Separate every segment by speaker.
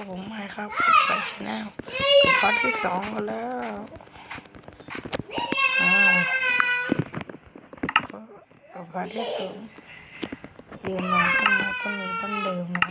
Speaker 1: กับผมไมค์ครับไฟชแนลพาร์ทที่สองกันแล้วอ้าวก็กับพาร์ทที่สองยืนมาต้นไม้ต้นนี้ต้นเดิมนะ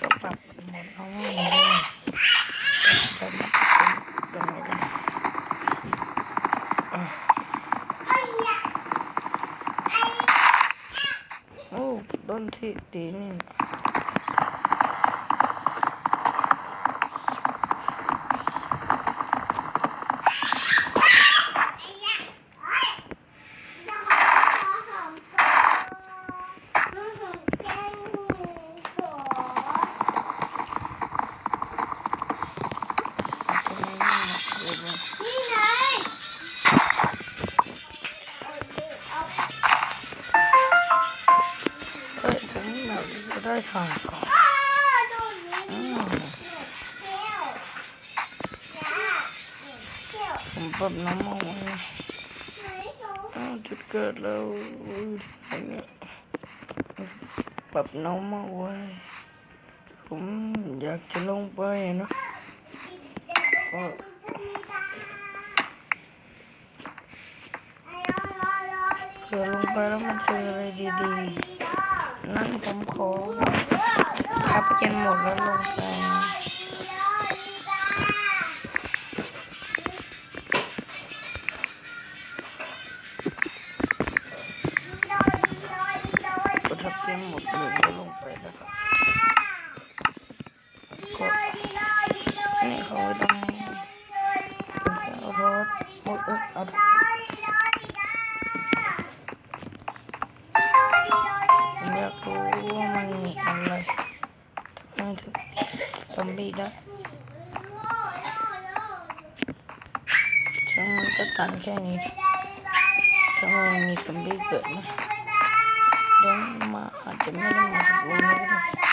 Speaker 1: ก็ปรับหมดเอาไว้เลยจะมาเป็นยังไงกันอะโอ้ต้นที่ ผมปรับน้ำเอาไว้อ้าวจุดเกิดแล้วอู้หนเนี่ยปรับน้ำเอาไว้ผมอยากจะลงไปนะก็เผื่อลงไปแล้วมันเจออะไรดีๆ นั่นผมขอพับเจนหมดแล้วลงไป ช่างมันก็ตันแค่นี้ถ้ามันมีซอมบี้เกิดนะเดี๋ยวมาอาจจะไม่ได้มาสักวันนี้ก็ได้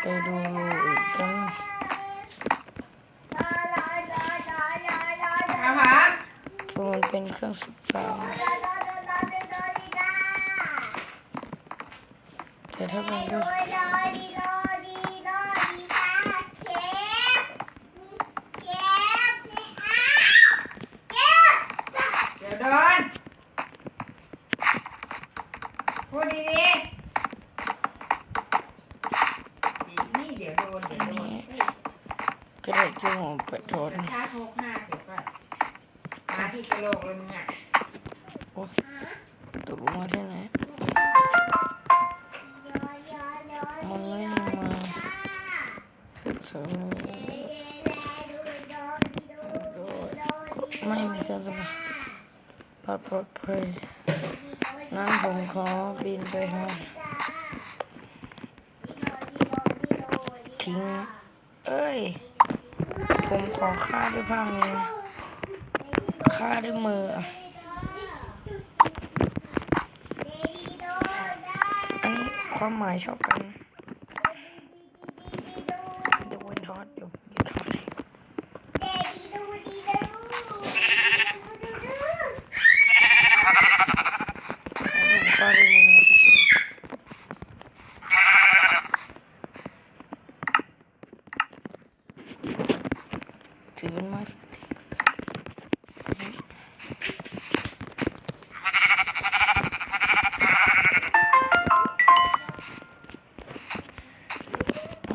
Speaker 1: ไปดูอีกครั้ง
Speaker 2: อาหาร
Speaker 1: เพราะมันเป็นเครื่องสุดกลางแต่ถ้าเป็นเครื่อง
Speaker 2: เดี๋ยวโดนพูดดีๆอีกนี่เดี๋ยวโดนเดี๋ยวโดน
Speaker 1: นี้ ก็ได้จิ้มหัวไปทอด
Speaker 2: กระ
Speaker 1: นะ
Speaker 2: ชากโคกห้าเดี๋ยวก่อนมาที่กระโหลกเลยมึงอะ
Speaker 1: โอ้ยตกลงมาที่ไหนมันไม่มาศึกษาไม่มีการสมัครปลอดปลอดภัยนั้นผมขอบินไปหาทิ้งเอ้ย ผมขอฆ่าด้วยผ้ามือฆ่าด้วยมืออันนี้ความหมายเท่ากันจะเดี๋ยววันทอดอยู่วเดี๋ยวทอดให้ผมฆ่าด้วยมือถือเป็นไม้สติ๊ก ไม่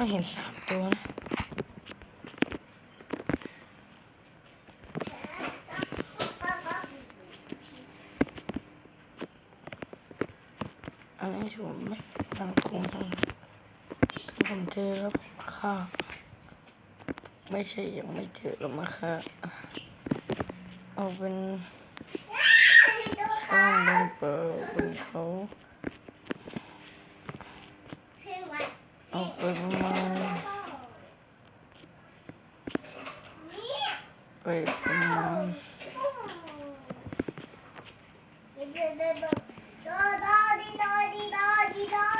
Speaker 1: เห็นสามตัวนะอันนี้ถือว่าไม่ทางคงทางผมเจอแล้วผมฆ่าไม่ใช่ยังไม่เจอแล้วมาฆ่า เอาเป็นช่างบนเปิดบนเขาเอาไปประมาณไปประมาณ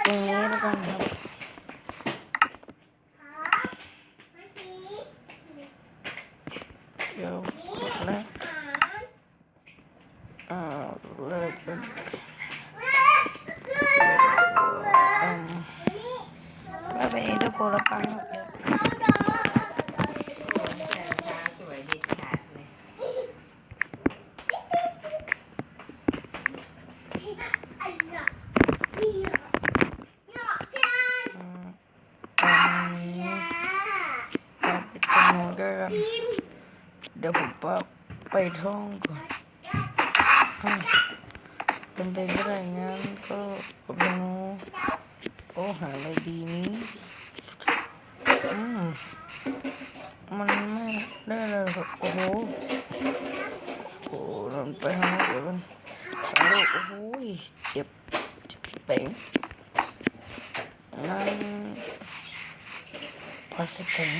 Speaker 1: ตรงนี้แล้วกันครับ เป็น
Speaker 3: เอ็นเตอร์โพลแล้วปังเยอะ
Speaker 2: เย
Speaker 3: อืมตอนนี้เราไปนอนกันเดี๋ยวผมปไปท่องก่อนอะเป็นไปก็ได้งั้นก็ผมโอ้หาอะไรดีนี้ มันไม่ได้เลยครับโอ้โหโอ้โหมันไปทางเดี๋ยวมันโอ้โหเจ็บเจ็บเป่งนั่นพอสิเป่ง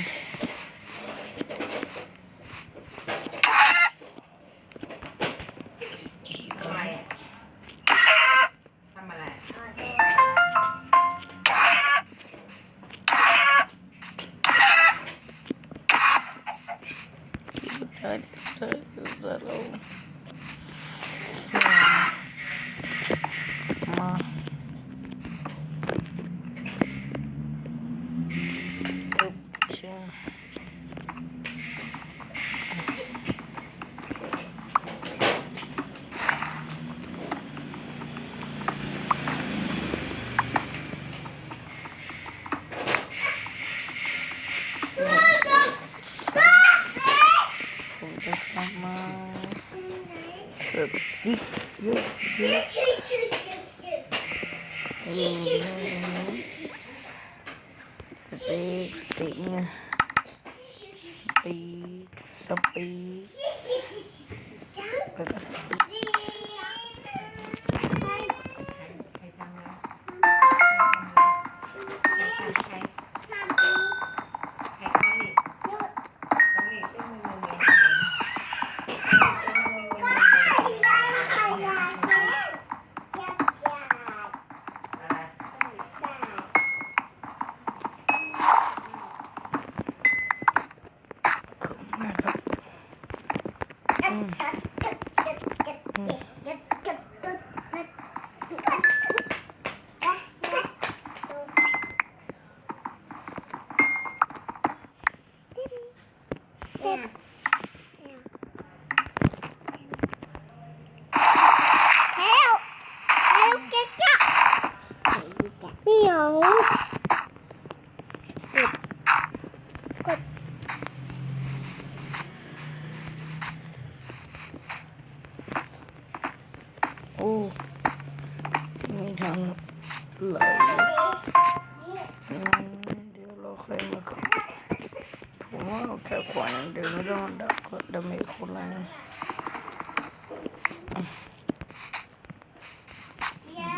Speaker 2: ได้
Speaker 3: แล้วมาอึบเชื่อ ผมจะทำมาเสิร์ฟดิเยอะเยอะ เออส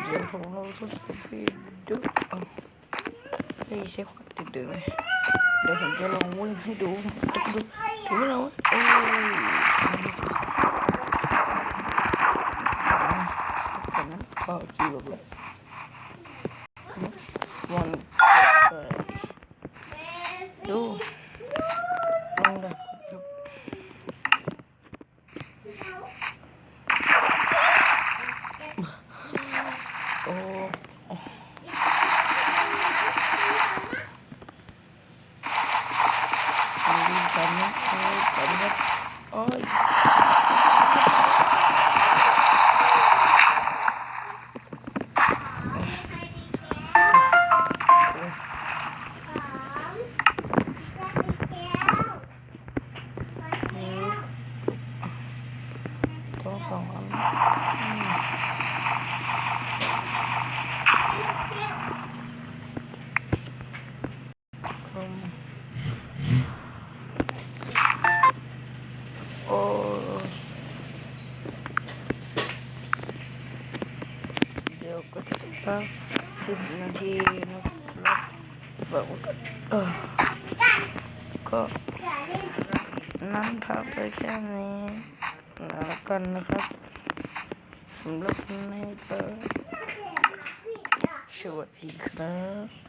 Speaker 3: เดี๋ยวผมเราทดสอบให้ดูเอาให้ใช้ขวานติดด้วยไหมเดี๋ยวผมจะลองวิ่งให้ดูดูดูไม่เอาโอ้ยตอนนั้นก็คิวแบบวันเกิดดูลองดับดูโอ้ ดีกันนะโอ้ยกันนะโอ้ยต้องสองอันอืมอืมโอ้เดี๋ยวก็จะ สิบนาทีนะครับแบบก็เออก็นั่นพักไปแค่นี้แล้วกันนะครับสำหรับในนี้ก็สวัสดีครับ